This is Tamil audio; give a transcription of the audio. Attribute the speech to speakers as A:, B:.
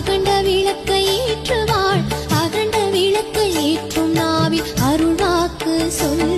A: அகண்ட விளக்கை ஏற்றுவாள். அகண்ட விளக்கை ஏற்றும் நாவில் அருள்வாக்கு சொல்